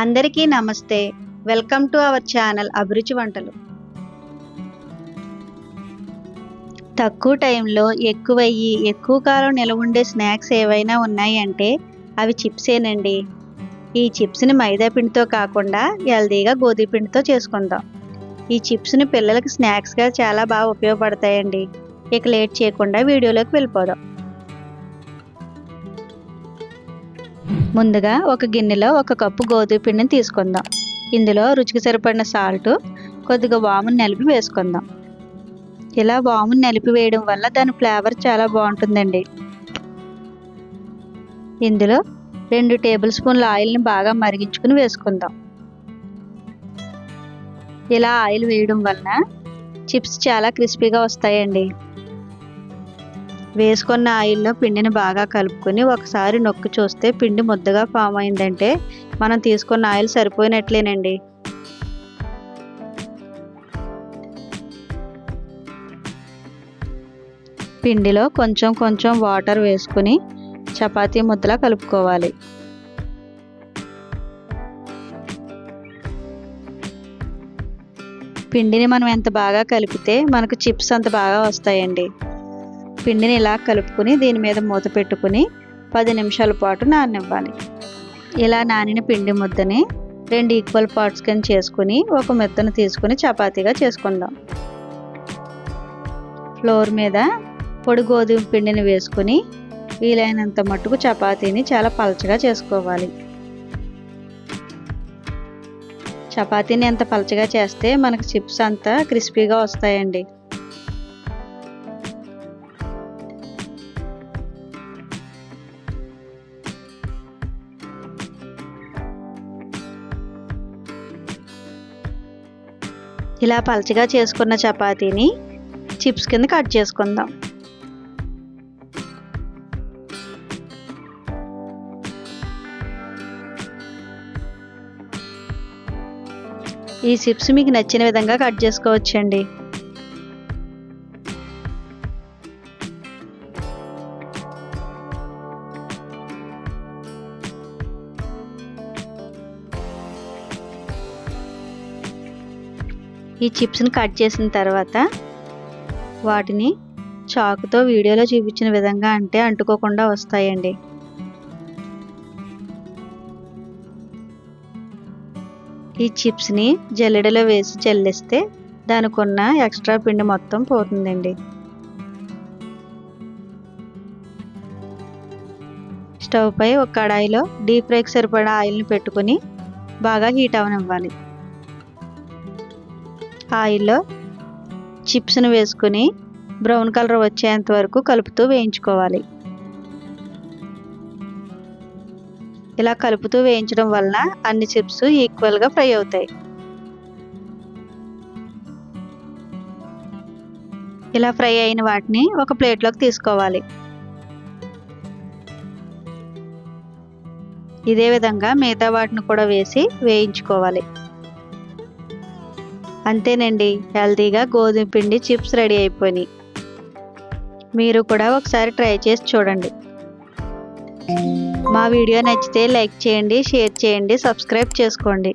అందరికీ నమస్తే. Welcome to our channel అభిరుచి వంటలు. తక్కువ టైంలో ఎక్కువయ్యి ఎక్కువ కాలం నిలవ ఉండే స్నాక్స్ ఏవైనా ఉన్నాయంటే అవి చిప్సేనండి. ఈ చిప్స్ని మైదా పిండితో కాకుండా హెల్దీగా గోధుమ పిండితో చేసుకుందాం. ఈ చిప్స్ని పిల్లలకి స్నాక్స్గా చాలా బాగా ఉపయోగపడతాయండి. ఇక లేట్ చేయకుండా వీడియోలోకి వెళ్ళిపోదాం. ముందుగా ఒక గిన్నెలో ఒక కప్పు గోధుమ పిండిని తీసుకుందాం. ఇందులో రుచికి సరిపడిన సాల్ట్ కొద్దిగా వాముని నలిపి వేసుకుందాం. ఇలా వాముని నలిపి వేయడం వల్ల దాని ఫ్లేవర్ చాలా బాగుంటుందండి. ఇందులో రెండు టేబుల్ స్పూన్ల ఆయిల్ని బాగా మరిగించుకుని వేసుకుందాం. ఇలా ఆయిల్ వేయడం వలన చిప్స్ చాలా క్రిస్పీగా వస్తాయండి. వేసుకున్న ఆయిల్లో పిండిని బాగా కలుపుకొని ఒకసారి నొక్కి చూస్తే పిండి ముద్దగా ఫామ్ అయిందంటే మనం తీసుకున్న ఆయిల్ సరిపోయినట్లేనండి. పిండిలో కొంచెం కొంచెం వాటర్ వేసుకుని చపాతీ ముద్దలా కలుపుకోవాలి. పిండిని మనం ఎంత బాగా కలిపితే మనకు చిప్స్ అంత బాగా వస్తాయండి. పిండిని ఇలా కలుపుకుని దీని మీద మూత పెట్టుకుని పది నిమిషాల పాటు నాననివ్వాలి. ఇలా నానిన పిండి ముద్దని రెండు ఈక్వల్ పార్ట్స్ కింద చేసుకుని ఒక మెత్తను తీసుకుని చపాతీగా చేసుకుందాం. ఫ్లోర్ మీద పొడి గోధుమ పిండిని వేసుకుని వీలైనంత మట్టుకు చపాతీని చాలా పలచగా చేసుకోవాలి. చపాతీని ఎంత పలచగా చేస్తే మనకు చిప్స్ అంతా క్రిస్పీగా వస్తాయండి. ఇలా పలచగా చేసుకున్న చపాతీని చిప్స్ కింద కట్ చేసుకుందాం. ఈ చిప్స్ మీకు నచ్చిన విధంగా కట్ చేసుకోవచ్చండి. ఈ చిప్స్ని కట్ చేసిన తర్వాత వాటిని చాకుతో వీడియోలో చూపించిన విధంగా అంటే అంటుకోకుండా వస్తాయండి. ఈ చిప్స్ని జల్లెడలో వేసి జల్లిస్తే దానికి ఉన్న ఎక్స్ట్రా పిండి మొత్తం పోతుందండి. స్టవ్ పై ఒక కడాయిలో డీప్ ఫ్రైకి సరిపడా ఆయిల్ని పెట్టుకుని బాగా హీట్ అవనివ్వాలి. ఆయిల్లో చిప్స్ను వేసుకుని బ్రౌన్ కలర్ వచ్చేంత వరకు కలుపుతూ వేయించుకోవాలి. ఇలా కలుపుతూ వేయించడం వలన అన్ని చిప్స్ ఈక్వల్గా ఫ్రై అవుతాయి. ఇలా ఫ్రై అయిన వాటిని ఒక ప్లేట్లోకి తీసుకోవాలి. ఇదే విధంగా మిగతా వాటిని కూడా వేసి వేయించుకోవాలి. అంతేనండి. హెల్తీగా గోధుమ పిండి చిప్స్ రెడీ అయిపోయినాయి. మీరు కూడా ఒకసారి ట్రై చేసి చూడండి. మా వీడియో నచ్చితే లైక్ చేయండి షేర్ చేయండి సబ్స్క్రైబ్ చేసుకోండి.